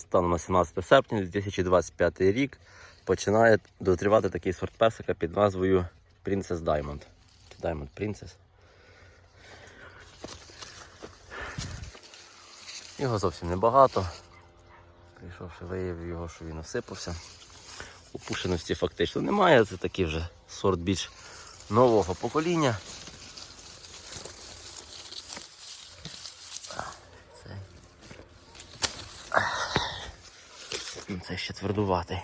станом на 17 серпня 2025 рік починає дозрівати такий сорт песика під назвою Princess Diamond. Diamond Princess. Його зовсім небагато. Прийшовши, виявив його, що він осипався. Опушеності фактично немає. Це такий вже сорт більш нового покоління. Ну, Це ще твердуватий.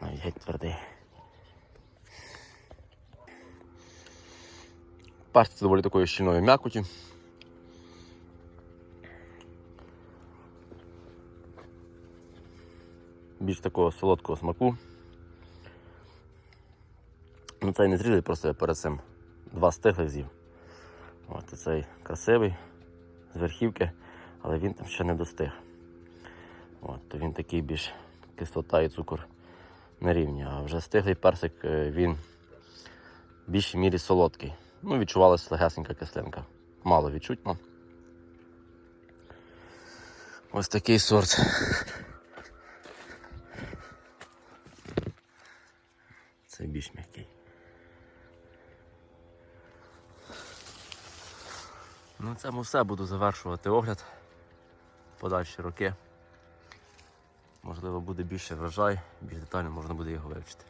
Навіть геть твердий. Пасти доволі такої щільної м'якоті. Більш такого солодкого смаку. Ну, цей не зрілий, просто я перед цим два стиглих з'їв. От цей красивий з верхівки, але він там ще не достиг. От, то він такий більш кислота і цукор на рівні. А вже стиглий персик е, він в більшій мірі солодкий. Ну, відчувалася легесенька кислинка. Мало відчутно. Ось такий сорт. Це більш м'який. Ну, цьому все буду завершувати огляд. Подальші роки. Можливо, буде більше врожай, більш детально можна буде його вивчити.